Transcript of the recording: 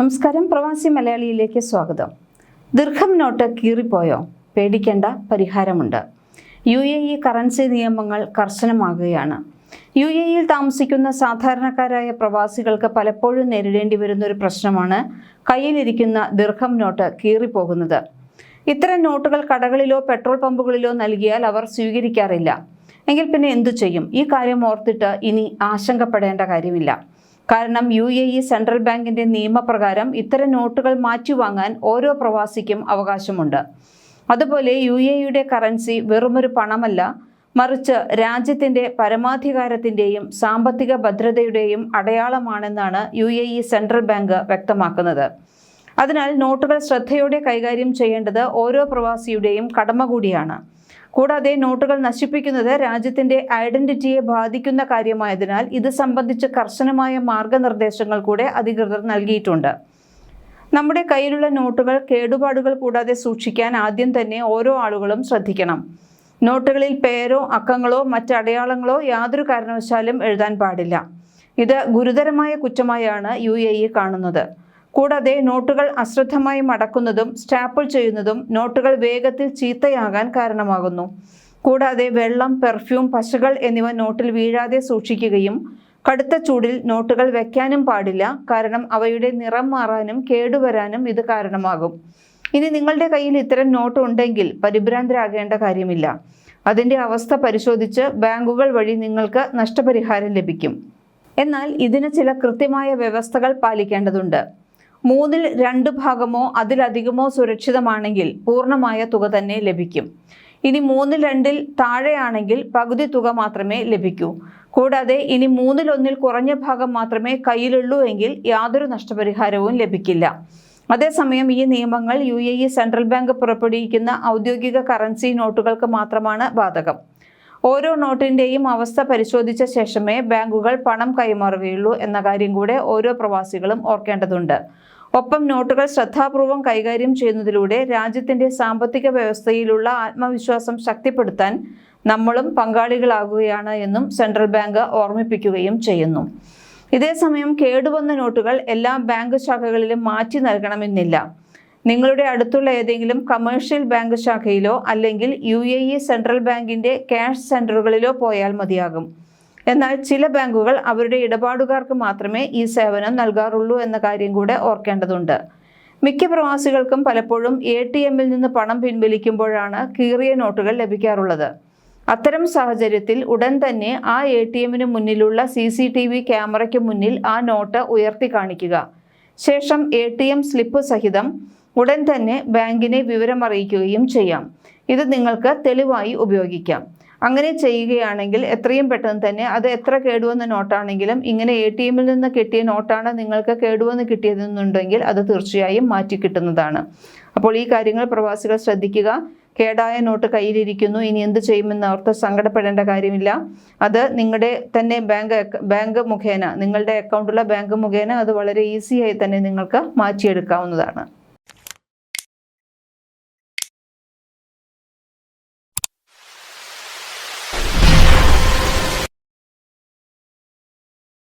നമസ്കാരം. പ്രവാസി മലയാളിയിലേക്ക് സ്വാഗതം. ദീർഘം നോട്ട് കീറിപ്പോയോ? പേടിക്കേണ്ട പരിഹാരമുണ്ട്. യു എ ഇ കറൻസി നിയമങ്ങൾ കർശനമാകുകയാണ്. യു എ ഇയിൽ താമസിക്കുന്ന സാധാരണക്കാരായ പ്രവാസികൾക്ക് പലപ്പോഴും നേരിടേണ്ടി വരുന്ന ഒരു പ്രശ്നമാണ് കയ്യിലിരിക്കുന്ന ദീർഘം നോട്ട് കീറിപ്പോകുന്നത്. ഇത്തരം നോട്ടുകൾ കടകളിലോ പെട്രോൾ പമ്പുകളിലോ നൽകിയാൽ അവർ സ്വീകരിക്കാറില്ല. എങ്കിൽ പിന്നെ എന്തു ചെയ്യും? ഈ കാര്യം ഓർത്തിട്ട് ഇനി ആശങ്കപ്പെടേണ്ട കാര്യമില്ല. കാരണം യു എ ഇ സെൻട്രൽ ബാങ്കിന്റെ നിയമപ്രകാരം ഇത്തരം നോട്ടുകൾ മാറ്റിവാങ്ങാൻ ഓരോ പ്രവാസിക്കും അവകാശമുണ്ട്. അതുപോലെ യു എ ഇയുടെ കറൻസി വെറുമൊരു പണമല്ല മറിച്ച് രാജ്യത്തിന്റെ പരമാധികാരത്തിന്റെയും സാമ്പത്തിക ഭദ്രതയുടെയും അടയാളമാണെന്നാണ് U A E central bank വ്യക്തമാക്കുന്നത്. അതിനാൽ നോട്ടുകൾ ശ്രദ്ധയോടെ കൈകാര്യം ചെയ്യേണ്ടത് ഓരോ പ്രവാസിയുടെയും കടമ കൂടിയാണ്. കൂടാതെ നോട്ടുകൾ നശിപ്പിക്കുന്നത് രാജ്യത്തിന്റെ ഐഡന്റിറ്റിയെ ബാധിക്കുന്ന കാര്യമായതിനാൽ ഇത് സംബന്ധിച്ച് കർശനമായ മാർഗനിർദ്ദേശങ്ങൾ കൂടെ അധികൃതർ നൽകിയിട്ടുണ്ട്. നമ്മുടെ കയ്യിലുള്ള നോട്ടുകൾ കേടുപാടുകൾ കൂടാതെ സൂക്ഷിക്കാൻ ആദ്യം തന്നെ ഓരോ ആളുകളും ശ്രദ്ധിക്കണം. നോട്ടുകളിൽ പേരോ അക്കങ്ങളോ മറ്റ് അടയാളങ്ങളോ യാതൊരു കാരണവശാലും എഴുതാൻ പാടില്ല. ഇത് ഗുരുതരമായ കുറ്റമായാണ് യു കാണുന്നത്. കൂടാതെ നോട്ടുകൾ അശ്രദ്ധമായി മടക്കുന്നതും സ്റ്റാപ്പിൾ ചെയ്യുന്നതും നോട്ടുകൾ വേഗത്തിൽ ചീത്തയാകാൻ കാരണമാകുന്നു. കൂടാതെ വെള്ളം പെർഫ്യൂം പശകൾ എന്നിവ നോട്ടിൽ വീഴാതെ സൂക്ഷിക്കുകയും കടുത്ത ചൂടിൽ നോട്ടുകൾ വെക്കാനും പാടില്ല. കാരണം അവയുടെ നിറം മാറാനും കേടുവരാനും ഇത് കാരണമാകും. ഇനി നിങ്ങളുടെ കയ്യിൽ ഇത്തരം നോട്ട് ഉണ്ടെങ്കിൽ പരിഭ്രാന്തരാകേണ്ട കാര്യമില്ല. അതിന്റെ അവസ്ഥ പരിശോധിച്ച് ബാങ്കുകൾ വഴി നിങ്ങൾക്ക് നഷ്ടപരിഹാരം ലഭിക്കും. എന്നാൽ ഇതിന് ചില കൃത്യമായ വ്യവസ്ഥകൾ പാലിക്കേണ്ടതുണ്ട്. മൂന്നിൽ രണ്ട് ഭാഗമോ അതിലധികമോ സുരക്ഷിതമാണെങ്കിൽ പൂർണമായ തുക തന്നെ ലഭിക്കും. ഇനി മൂന്നിൽ രണ്ടിൽ താഴെയാണെങ്കിൽ പകുതി തുക മാത്രമേ ലഭിക്കൂ. കൂടാതെ ഇനി മൂന്നിലൊന്നിൽ കുറഞ്ഞ ഭാഗം മാത്രമേ കയ്യിലുള്ളൂ എങ്കിൽ യാതൊരു നഷ്ടപരിഹാരവും ലഭിക്കില്ല. അതേസമയം ഈ നിയമങ്ങൾ യു സെൻട്രൽ ബാങ്ക് പുറപ്പെടുവിക്കുന്ന ഔദ്യോഗിക കറൻസി നോട്ടുകൾക്ക് മാത്രമാണ് ബാധകം. ഓരോ നോട്ടിന്റെയും അവസ്ഥ പരിശോധിച്ച ശേഷമേ ബാങ്കുകൾ പണം കൈമാറുകയുള്ളൂ എന്ന കാര്യം കൂടെ ഓരോ പ്രവാസികളും ഓർക്കേണ്ടതുണ്ട്. ഒപ്പം നോട്ടുകൾ ശ്രദ്ധാപൂർവം കൈകാര്യം ചെയ്യുന്നതിലൂടെ രാജ്യത്തിന്റെ സാമ്പത്തിക വ്യവസ്ഥയിലുള്ള ആത്മവിശ്വാസം ശക്തിപ്പെടുത്താൻ നമ്മളും പങ്കാളികളാകുകയാണ് എന്നും സെൻട്രൽ ബാങ്ക് ഓർമ്മിപ്പിക്കുകയും ചെയ്യുന്നു. ഇതേസമയം കേടുവന്ന നോട്ടുകൾ എല്ലാ ബാങ്ക് ശാഖകളിലും മാറ്റി നൽകണമെന്നില്ല. നിങ്ങളുടെ അടുത്തുള്ള ഏതെങ്കിലും കമേഴ്ഷ്യൽ ബാങ്ക് ശാഖയിലോ അല്ലെങ്കിൽ യു എ ഇ സെൻട്രൽ ബാങ്കിന്റെ ക്യാഷ് സെന്ററുകളിലോ പോയാൽ മതിയാകും. എന്നാൽ ചില ബാങ്കുകൾ അവരുടെ ഇടപാടുകാർക്ക് മാത്രമേ ഈ സേവനം നൽകാറുള്ളൂ എന്ന കാര്യം കൂടെ ഓർക്കേണ്ടതുണ്ട്. മിക്ക പ്രവാസികൾക്കും പലപ്പോഴും എ ടി എമ്മിൽ നിന്ന് പണം പിൻവലിക്കുമ്പോഴാണ് കീറിയ നോട്ടുകൾ ലഭിക്കാറുള്ളത്. അത്തരം സാഹചര്യത്തിൽ ഉടൻ തന്നെ ആ എ ടി എമ്മിന് മുന്നിലുള്ള സി സി ടി വി ക്യാമറയ്ക്ക് മുന്നിൽ ആ നോട്ട് ഉയർത്തി കാണിക്കുക. ശേഷം എ ടി എം സ്ലിപ്പ് സഹിതം ഉടൻ തന്നെ ബാങ്കിനെ വിവരമറിയിക്കുകയും ചെയ്യാം. ഇത് നിങ്ങൾക്ക് തെളിവായി ഉപയോഗിക്കാം. അങ്ങനെ ചെയ്യുകയാണെങ്കിൽ എത്രയും പെട്ടെന്ന് തന്നെ അത് എത്ര കേടുവന്ന നോട്ടാണെങ്കിലും ഇങ്ങനെ എ ടി എമ്മിൽ നിന്ന് കിട്ടിയ നോട്ടാണ് നിങ്ങൾക്ക് കേടുവന്ന് കിട്ടിയതെന്നുണ്ടെങ്കിൽ അത് തീർച്ചയായും മാറ്റി കിട്ടുന്നതാണ്. അപ്പോൾ ഈ കാര്യങ്ങൾ പ്രവാസികൾ ശ്രദ്ധിക്കുക. കേടായ നോട്ട് കയ്യിലിരിക്കുന്നു. ഇനി എന്ത് ചെയ്യുമെന്ന് ഓർത്ത് സങ്കടപ്പെടേണ്ട കാര്യമില്ല. അത് നിങ്ങളുടെ തന്നെ ബാങ്ക് ബാങ്ക് മുഖേന നിങ്ങളുടെ അക്കൗണ്ടുള്ള ബാങ്ക് മുഖേന അത് വളരെ ഈസിയായി തന്നെ നിങ്ങൾക്ക് മാറ്റിയെടുക്കാവുന്നതാണ്.